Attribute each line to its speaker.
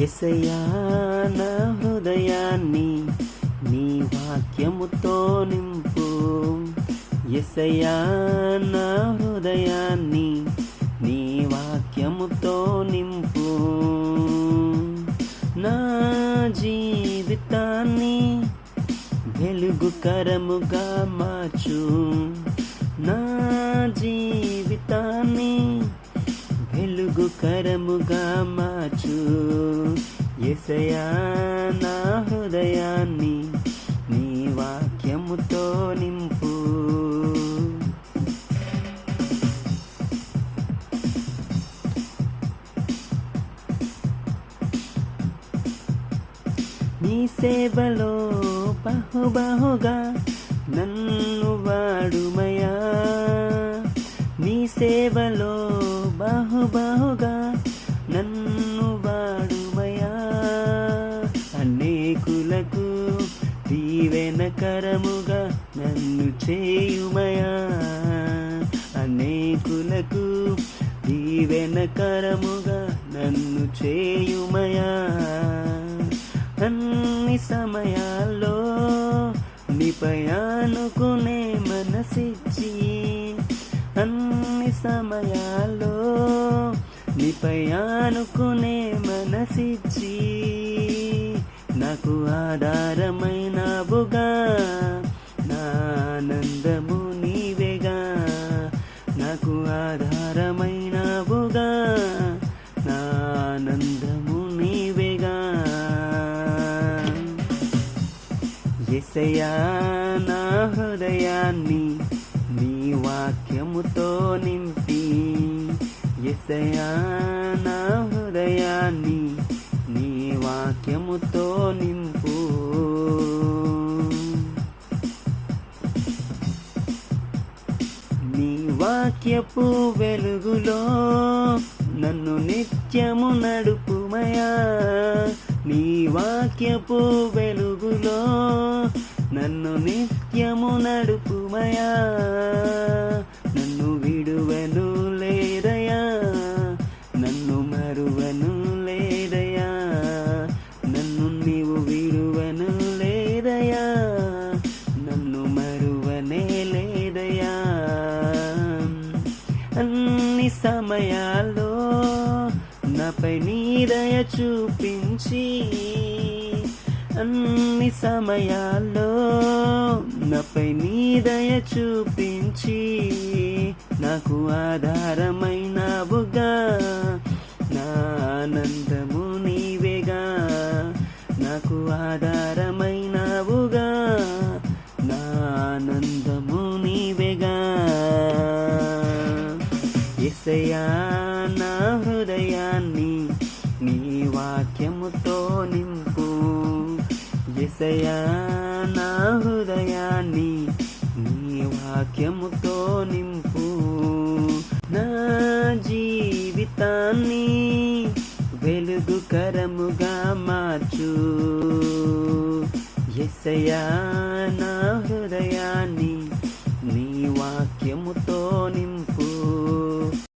Speaker 1: ఎసయా నా హృదయాన్ని నీ వాక్యముతో నింపు. ఎసయా నా హృదయాన్ని నీ వాక్యముతో నింపు. నా జీవితాన్ని వెలుగుకరముగా మార్చు. నా ఎసయా నా హృదయాన్ని నీ వాక్యముతో నింపు. నీ సేవలో బహుబహుగా నన్ను వాడుమయా నీ సేవలో బహుబ నన్ను చేయుమయా? అనేకులకు దీవెనకరముగా నన్ను చేయుమయా? అన్ని సమయాల్లో నిపయానుకునే మనసిచ్చి అన్ని సమయాల్లో నిపయానుకునే మనసిచ్చి నాకు ఆధారమైనవుగా ఎసయా నా హృదయాన్ని? నీ వాక్యముతో నింపి. ఎసయా నా హృదయాన్ని? నీ వాక్యముతో నింపు. నీ వాక్యపు వెలుగులో నన్ను నిత్యము నడుపుమయా? నీ వాక్యపు వెలుగులో నన్ను నిత్యము నడుపుమయా? నన్ను విడువను లేదయా? నన్ను మరువను లేదయా? నన్ను నీవు విడువను లేదయా? నన్ను మరువనే లేదయా? అన్ని సమయా నాపై నీదయ చూపించి అన్ని సమయాల్లో నాపై నీదయ చూపించి నాకు ఆధారమైనవుగా. నా ఆనందము నీవేగా. నాకు ఆధారమైనవుగా. నా ఆనందము నీవేగా. ఎసయా ఏసయా నా హృదయాన్ని నీ వాక్యముతో నింపు. నా జీవితాన్ని వెలుగుకరముగా మార్చు. ఎసయా నా హృదయాన్ని నీ వాక్యముతో నింపు.